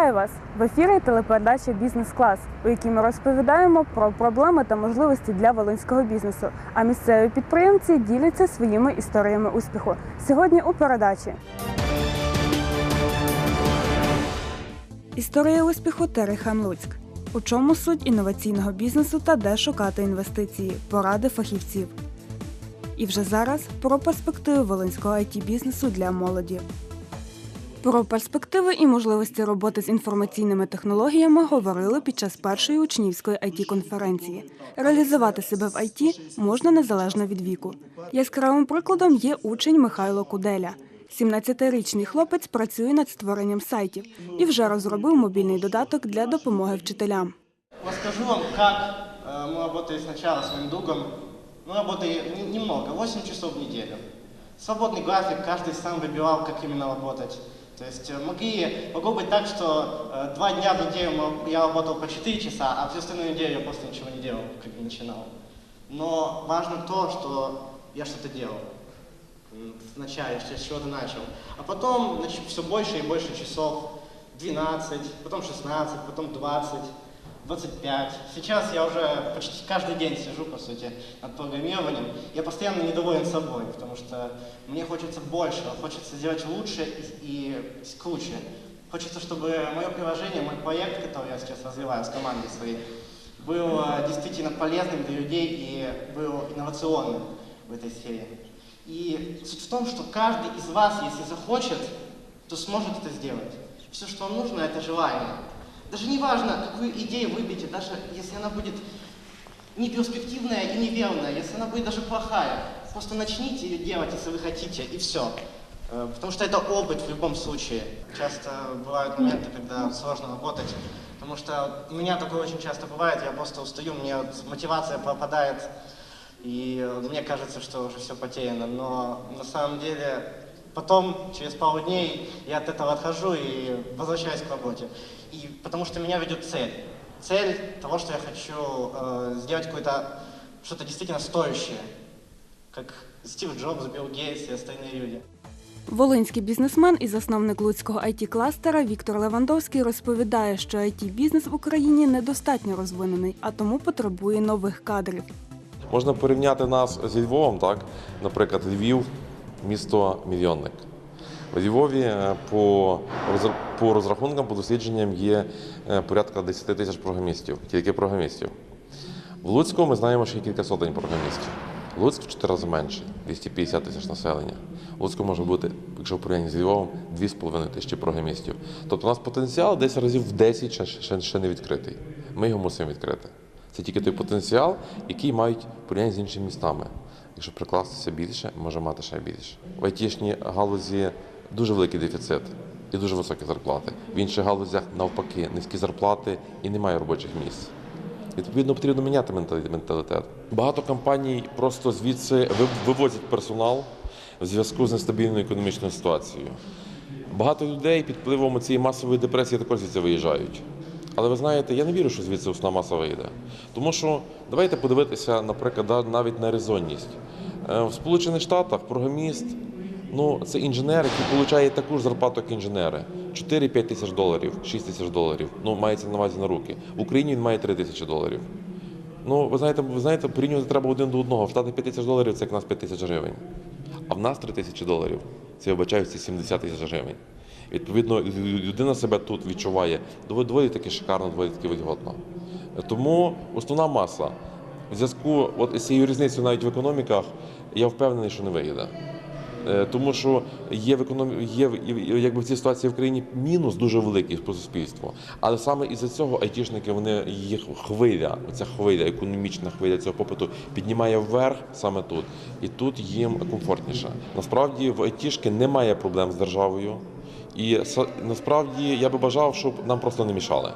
Вітаю вас! В ефірі телепередача Бізнес-клас, у якій ми розповідаємо про проблеми та можливості для волинського бізнесу. А місцеві підприємці діляться своїми історіями успіху. Сьогодні у передачі. Історія успіху Терехам Луцьк. У чому суть інноваційного бізнесу та де шукати інвестиції, поради фахівців. І вже зараз про перспективи волинського it бізнесу для молоді. Про перспективи і можливості роботи з інформаційними технологіями говорили під час першої учнівської it конференції Реалізувати себе в IT можна незалежно від віку. Яскравим прикладом є учень Михайло Куделя. 17-річний хлопець працює над створенням сайтів і вже розробив мобільний додаток для допомоги вчителям. Расскажу вам, как э, мы работали сначала с моим другом. Мы работали не- немного, 8 часов в неделю. Свободный график, каждый сам выбирал, как именно работать. То есть э, могли, могло быть так, что э, два дня в неделю я работал по 4 часа, а всю остальную неделю я просто ничего не делал, как бы начинал. Но важно то, что я что-то делал. Вначале, с чего-то начал. А потом все больше и больше часов. 12, потом 16, потом 20, 25. Сейчас я уже почти каждый день сижу, по сути, над программированием. Я постоянно недоволен собой, потому что мне хочется больше, хочется сделать лучше и, и круче. Хочется, чтобы мое приложение, мой проект, который я сейчас развиваю с командой своей, был э, действительно полезным для людей и был инновационным в этой сфере. И суть в том, что каждый из вас, если захочет, то сможет это сделать. Все, что вам нужно, это желание. Даже не важно, какую идею выберете, даже если она будет не перспективная и неверная, если она будет даже плохая, просто начните ее делать, если вы хотите, и все. Потому что это опыт в любом случае. Часто бывают моменты, когда сложно работать, потому что у меня такое очень часто бывает, я просто устаю, мне вот мотивация пропадает, и э, мне кажется, что уже все потеряно. Но на самом деле потом, через пару дней, я от этого отхожу и возвращаюсь к работе. И потому что меня ведет цель. Цель того, что я хочу э, сделать какое-то что-то действительно стоящее. Как Стив Джобс, Билл Гейтс и остальные люди. Волинський бізнесмен і засновник луцького it кластера Віктор Левандовський розповідає, що it бізнес в Україні недостатньо розвинений, а тому потребує нових кадрів. Можна порівняти нас зі Львовом, так? Наприклад, Львів місто мільйонник. У Львові е, по, по розрахункам, по дослідженням є е, порядка 10 тисяч програмістів, тільки програмістів. В Луцьку ми знаємо, є кілька сотень програмістів. Луцьк в 4 рази менше, 250 тисяч населення. Луцьку може бути, якщо в порівнянні з Львовом, 2,5 тисячі програмістів. Тобто у нас потенціал десь разів в 10 ще, ще, ще не відкритий. Ми його мусимо відкрити. Це тільки той потенціал, який мають порівняння з іншими містами. Якщо прикластися більше, може мати ще більше. В айтішній галузі дуже великий дефіцит і дуже високі зарплати. В інших галузях навпаки низькі зарплати і немає робочих місць. Відповідно, потрібно міняти менталі- менталітет. Багато компаній просто звідси вивозять персонал в зв'язку з нестабільною економічною ситуацією. Багато людей під впливом цієї масової депресії також звідси виїжджають. Але ви знаєте, я не вірю, що звідси основна маса вийде. Тому що давайте подивитися, наприклад, навіть на резонність. Е, В Сполучених Штатах програміст ну, це інженер, який отримує таку ж зарплату, як інженери. 4-5 тисяч доларів, 6 тисяч доларів. Ну, мається на увазі на руки. В Україні він має 3 тисячі доларів. Ну, ви знаєте, ви знаєте, порівнювати треба один до одного. В Штатах 5 тисяч доларів це як в нас 5 тисяч гривень. А в нас 3 тисячі доларів. Це вибачаються 70 тисяч гривень. Відповідно, людина себе тут відчуває доволі таки шикарно, доволі таки вигодно. Тому основна маса в зв'язку от з цією різницею навіть в економіках, я впевнений, що не виїде. Е, Тому що є в економі... є якби в цій ситуації в країні мінус дуже великий по суспільству. Але саме із-за цього айтішники, вони їх хвиля, ця хвиля, економічна хвиля цього попиту піднімає вверх саме тут. І тут їм комфортніше. Насправді в айтішки немає проблем з державою. І насправді я би бажав, щоб нам просто не мішали.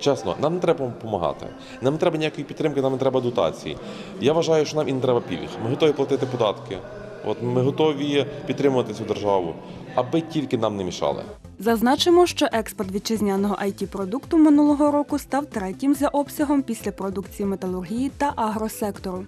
Чесно, нам не треба допомагати. Нам не треба ніякої підтримки, нам не треба дотацій. Я вважаю, що нам і не треба пільг. Ми готові платити податки. От ми готові підтримувати цю державу, аби тільки нам не мішали. Зазначимо, що експорт вітчизняного it продукту минулого року став третім за обсягом після продукції металургії та агросектору.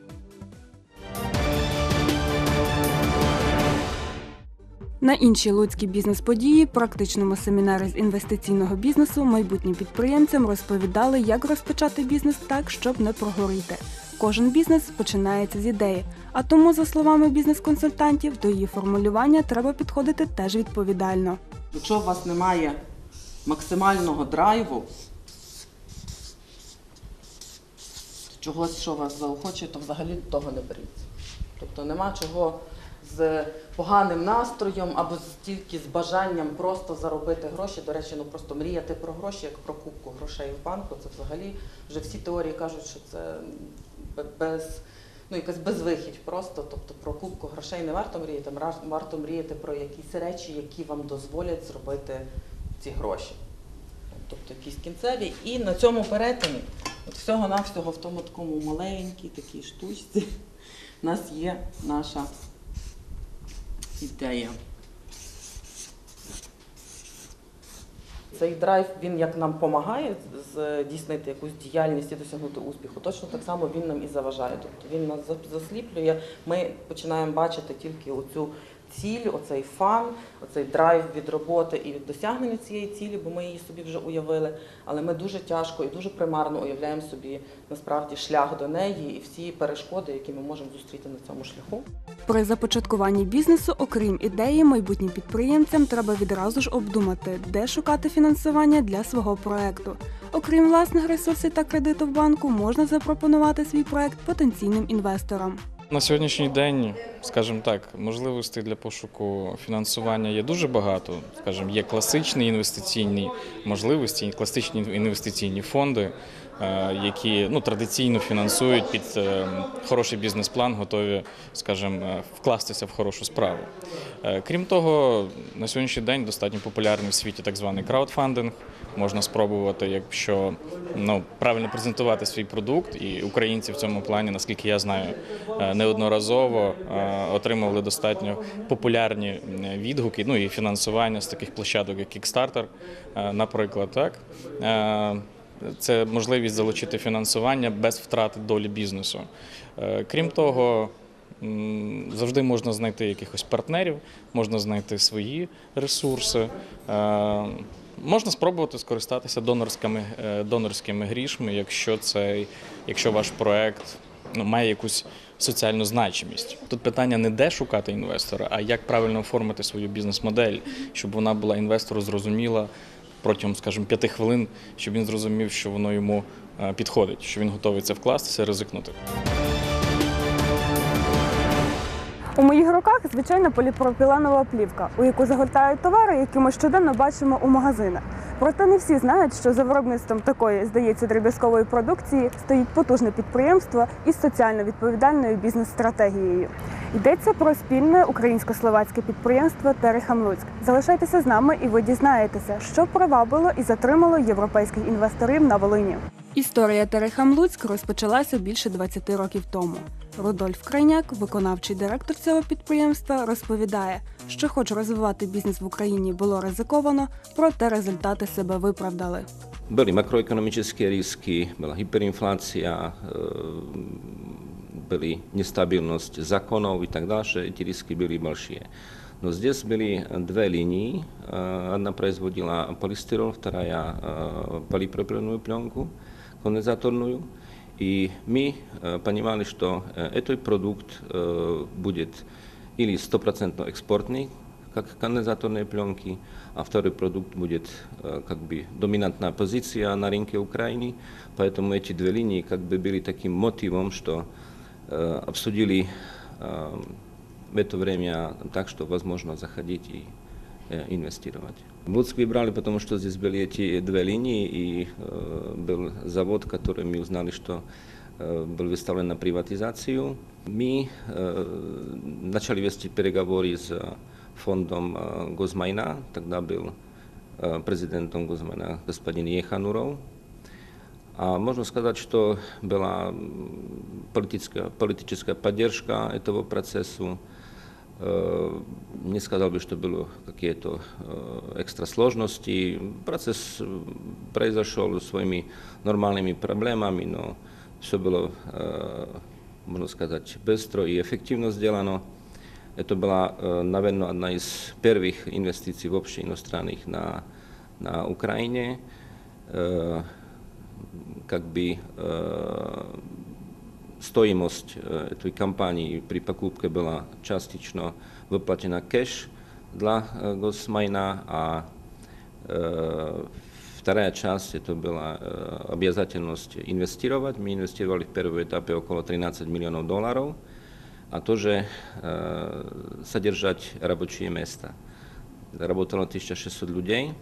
На іншій луцькій бізнес-події, практичному семінарі з інвестиційного бізнесу, майбутнім підприємцям розповідали, як розпочати бізнес так, щоб не прогоріти. Кожен бізнес починається з ідеї, а тому, за словами бізнес-консультантів, до її формулювання треба підходити теж відповідально. Якщо у вас немає максимального драйву, чогось, що вас заохочує, то взагалі того не беріться. Тобто нема чого з поганим настроєм або тільки з бажанням просто заробити гроші. До речі, ну просто мріяти про гроші, як про кубку грошей в банку, це взагалі вже всі теорії кажуть, що це без. Ну, якась безвихідь просто, тобто про кубку грошей не варто мріяти, варто мріяти про якісь речі, які вам дозволять зробити ці гроші. Тобто якісь кінцеві. І на цьому перетині, от всього-навсього в тому такому маленькій такій штучці, у нас є наша ідея. Цей драйв він як нам допомагає здійснити якусь діяльність і досягнути успіху. Точно так само він нам і заважає. Тобто він нас засліплює. Ми починаємо бачити тільки оцю ціль, оцей фан, оцей драйв від роботи і від досягнення цієї цілі, бо ми її собі вже уявили. Але ми дуже тяжко і дуже примарно уявляємо собі насправді шлях до неї і всі перешкоди, які ми можемо зустріти на цьому шляху. При започаткуванні бізнесу, окрім ідеї, майбутнім підприємцям треба відразу ж обдумати, де шукати фінансування для свого проекту. Окрім власних ресурсів та кредиту в банку, можна запропонувати свій проект потенційним інвесторам. На сьогоднішній день, скажімо так, можливостей для пошуку фінансування є дуже багато. Скажімо, є класичні інвестиційні можливості, класичні інвестиційні фонди, які ну, традиційно фінансують під е, хороший бізнес-план, готові, скажімо, е, вкластися в хорошу справу. Е, Крім того, на сьогоднішній день достатньо популярний в світі так званий краудфандинг. Можна спробувати, якщо ну, правильно презентувати свій продукт, і українці в цьому плані, наскільки я знаю, е, неодноразово е, отримували достатньо популярні е, відгуки, ну і фінансування з таких площадок, як Kickstarter, е, наприклад, так. Це можливість залучити фінансування без втрати долі бізнесу. Е, Крім того, завжди можна знайти якихось партнерів, можна знайти свої ресурси. Е, Можна спробувати скористатися донорськими, е, донорськими грішми, якщо цей, якщо ваш проект ну, має якусь соціальну значимість. Тут питання не де шукати інвестора, а як правильно оформити свою бізнес-модель, щоб вона була інвестору зрозуміла протягом, скажімо, п'яти хвилин, щоб він зрозумів, що воно йому е, підходить, що він готовий це вкластися, ризикнути. У моїх руках звичайна поліпропіленова плівка, у яку загортають товари, які ми щоденно бачимо у магазинах. Проте не всі знають, що за виробництвом такої, здається, дріб'язкової продукції стоїть потужне підприємство із соціально відповідальною бізнес-стратегією. Йдеться про спільне українсько-словацьке підприємство Терехам Луцьк. Залишайтеся з нами, і ви дізнаєтеся, що привабило і затримало європейських інвесторів на Волині. Історія Терехам Луцьк розпочалася більше 20 років тому. Рудольф Крайняк, виконавчий директор цього підприємства, розповідає, що, хоч розвивати бізнес в Україні було ризиковано, проте результати себе виправдали. Byly makroekonomické risky, byla hyperinflácia, e, byly nestabilnosť zákonov i tak ďalej, tie risky byly malšie. No здесь были две линии. Э, Одна производила полистирол, вторая э, полипропиленную пленку Конденсаторную. И мы понимали, что этот продукт будет или стопроцентно экспортный, как конденсаторные пленки, а второй продукт будет как бы доминантная позиция на рынке Украины. Поэтому эти две линии как бы были таким мотивом, что обсудили в это время так, что возможно заходить и инвестировать. Луцк выбрали, потому что здесь были эти две линии, и э, был завод, который мы узнали, что э, был выставлен на приватизацию. Мы э, начали вести переговоры с э, фондом э, Гозмайна, тогда был э, президентом Гозмайна господин Ехануров. А можно сказать, что была м, политическая, политическая поддержка этого процесса. Э, Не сказал бы, что было какие-то э, экстра сложности. Процесс э, произошел своими нормальными проблемами, но все было, э, можно сказать, быстро и эффективно сделано. Это была, э, наверное, одна из первых инвестиций вообще иностранных на, на Украине. Э, Как бы э, стоимость э, этой компании при покупке была частично выплачена кэш для э, Госмайна, а э, вторая часть это была э, обязательность инвестировать. Мы инвестировали в первом этапе около 13 миллионов долларов, а тоже э, содержать рабочие места. Работало 1600 людей.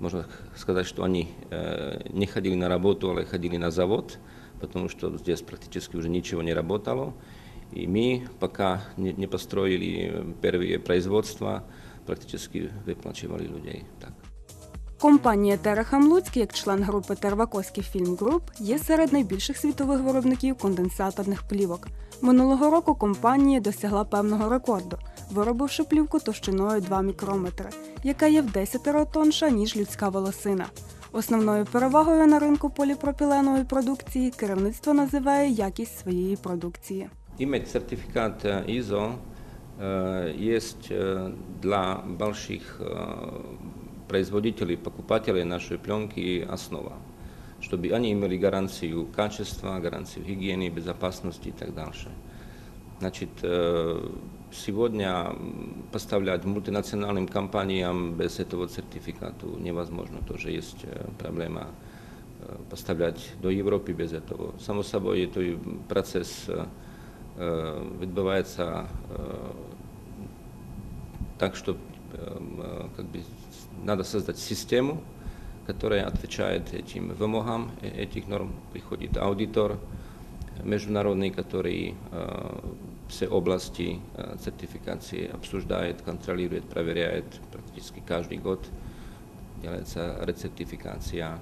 Можно сказать, что они э, не ходили на работу, а ходили на завод, потому что здесь практически уже ничего не работало. И мы, пока не, не построили первые производства, практически выплачивали людей. Так. Компанія Терахам Луцьк, як член групи Тервакоський Фільм Груп, є серед найбільших світових виробників конденсаторних плівок. Минулого року компанія досягла певного рекорду, виробивши плівку товщиною 2 мікрометри, яка є в 10 тонша, ніж людська волосина. Основною перевагою на ринку поліпропіленової продукції керівництво називає якість своєї продукції. Иметь сертификат э, ISO э, есть э, для больших э, производителей, покупателей нашей пленки основа, чтобы они имели гарантию качества, гарантию гигиены, безопасности и так дальше. Значит, э, сегодня м, поставлять мультинациональным компаниям без этого сертификата невозможно. Тоже есть э, проблема э, поставлять до Европы без этого. Само собой, это процесс э, э, відбувається э, так, что э, как бы надо создать систему, которая отвечает этим вымогам э, этих норм. Приходит аудитор международный, который э, все области э, сертификации обсуждает, контролирует, проверяет практически каждый год. Делается рецертификация.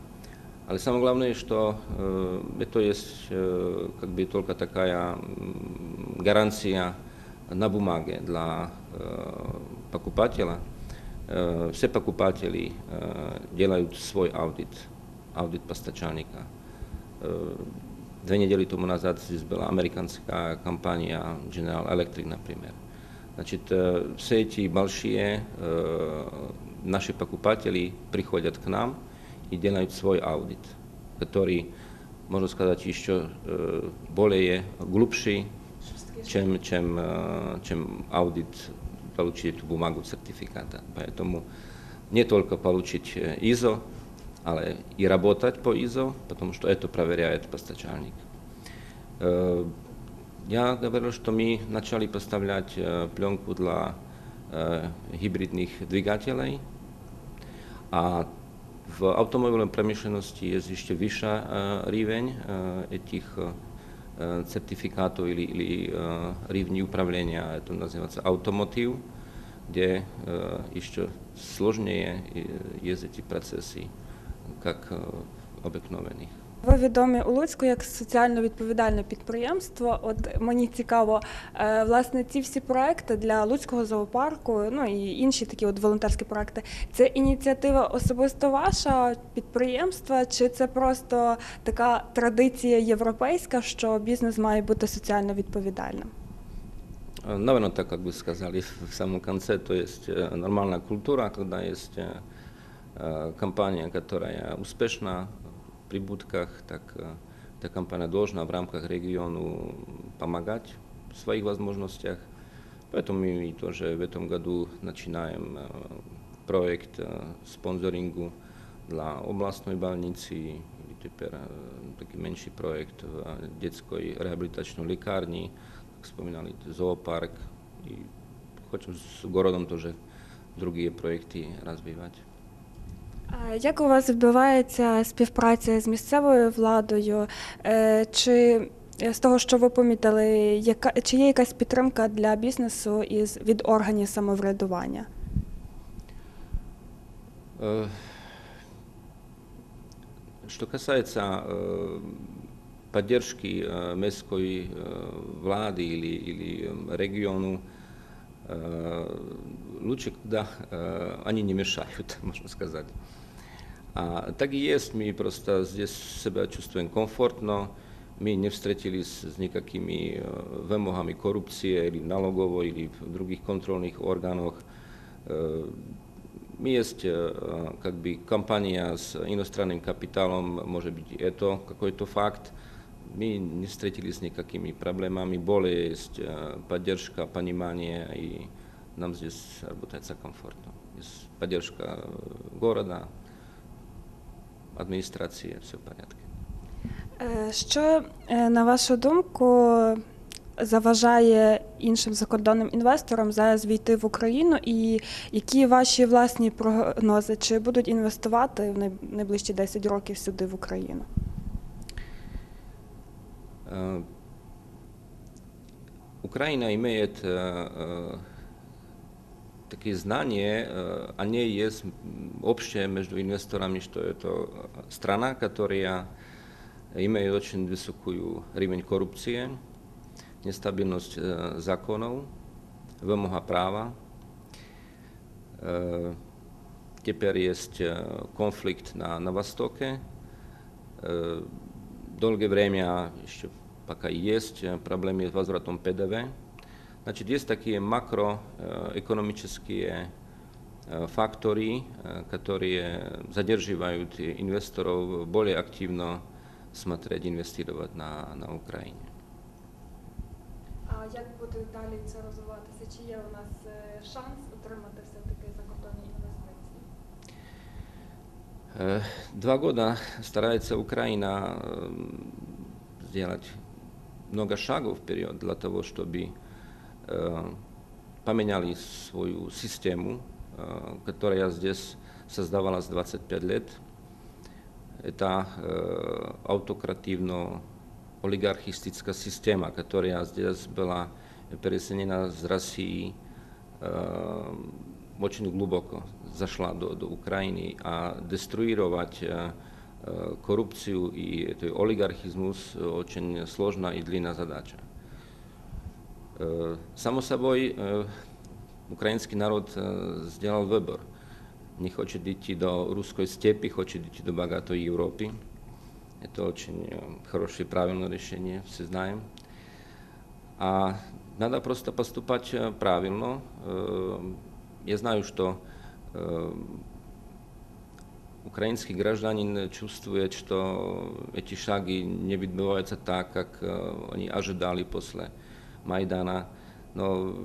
Але самое главное, что э, это есть э, как бы только такая м, гарантия на бумаге для э, покупателя. Э, все покупатели э, делают свой аудит, аудит поставщика. Э, Две недели тому назад здесь была американская компания General Electric, например. Значит, э, все эти большие э, наши покупатели приходят к нам и делают свой аудит, который, можно сказать, еще э, более глубший, чем, чем, э, чем аудит получить эту бумагу сертификата. Поэтому не только получить э, ISO, але и работать по ISO, потому что это проверяет поставщик. Э, Я говорил, что мы начали поставлять э, пленку для э, гибридных двигателей, а в автомобильной промышленности есть еще выше э, уровень э, этих э, сертификатов или, или э, уровней управления, это называется automotive, где э, еще сложнее э, есть эти процессы, как э, обыкновенных. Ви відомі у Луцьку як соціально відповідальне підприємство. От мені цікаво, е, власне, ці всі проекти для Луцького зоопарку, ну і інші такі от волонтерські проекти. Це ініціатива особисто ваша підприємства, чи це просто така традиція європейська, що бізнес має бути соціально відповідальним? Э, Наверное, так, как вы сказали в самом конце, то есть э, нормальная культура, когда есть э, э, компания, которая успешна в прибытках, так э, эта компания должна в рамках региона помогать в своих возможностях. Поэтому мы тоже в этом году начинаем э, проект э, спонсорингу для областной больницы, или теперь э, такой меньший проект в э, детской реабилитационной лекарни, как вспоминали, зоопарк. И хотим с городом тоже другие проекты развивать. А Як у вас відбувається співпраця з місцевою владою? Е, Чи е, з того, що ви помітили, яка чи є якась підтримка для бізнесу із від органів самоврядування? Э, Что касается э, поддержки э, местной э, влады или, или э, региону, э, лучше, когда э, они не мешают, можно сказать. А, так и есть, мы просто здесь себя чувствуем комфортно, my nevstretili s, s nikakými e, vemohami korupcie ili nalogovo ili v drugih kontrolnih orgánoch. E, My jest e, как бы компания с иностранным капиталом, может быть, это какой-то факт. Мы не встретились с никакими проблемами, более есть э, поддержка, понимание, и нам здесь работается комфортно. Есть поддержка э, города, администрации, все в порядке. Е, Що, е, на вашу думку, заважає іншим закордонним інвесторам зараз війти в Україну, і які ваші власні прогнози? Чи будуть інвестувати в най- найближчі 10 років сюди в Україну? Э, Украина имеет э, э, такие знания, э, о ней есть м, общее между инвесторами, что это э, страна, которая имеет очень высокую уровень коррупции, нестабильность э, законов, вымога права. Э, Теперь есть э, конфликт на, на Востоке. Э, Долгое время еще пока есть э, проблемы с возвратом ПДВ. Значит, есть такие макроэкономические э, факторы, э, которые задерживают инвесторов более активно смотреть, инвестировать на, на Украине. А як буде далі це розвиватися? Чи є у нас е, шанс отримати все-таки закордонні інвестиції? Э, Два года старается Украина э, сделать много шагов вперед для того, чтобы э, поменяли свою систему, э, которая здесь создавалась 25 лет. Это э, аутокративно-олигархистическая система, которая здесь была переселена с России э, очень глубоко зашла до, до Украины, а деструировать э, э, коррупцию и этот олигархизмус очень сложная и длинная задача. Э, Само собой, э, украинский народ э, сделал выбор. Не хочет идти до русской степи, хочет идти до богатой Европы. Это очень э, хорошее и правильное решение, все знаем. А надо просто поступать э, правильно. Э, Я знаю, что э, украинский гражданин чувствует, что эти шаги не відбуваються так, как э, они ожидали после Майдана. Но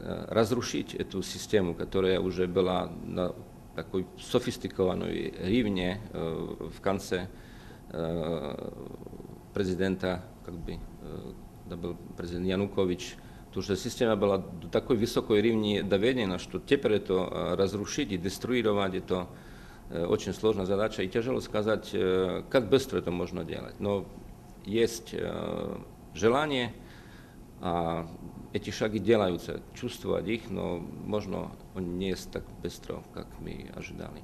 э, разрушить эту систему, которая уже была на такой софистикованной ривне э, в конце э, президента, как бы, э, когда был президент Янукович, то что система была до такой высокой ривни доведена, что теперь это э, разрушить и деструировать, это э, очень сложная задача. И тяжело сказать, э, как быстро это можно делать. Но есть э, желание, а эти шаги делаются, чувствовать их, но, можно, он не есть так быстро, как мы ожидали.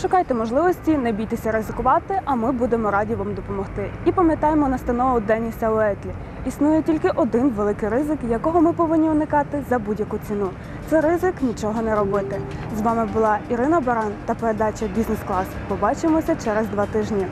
Шукайте можливості, не бійтеся ризикувати, а ми будемо раді вам допомогти. І пам'ятаємо настанову Деніса Уетлі. Існує тільки один великий ризик, якого ми повинні уникати за будь-яку ціну. Це ризик нічого не робити. З вами була Ірина Баран та передача Бізнес клас. Побачимося через два тижні.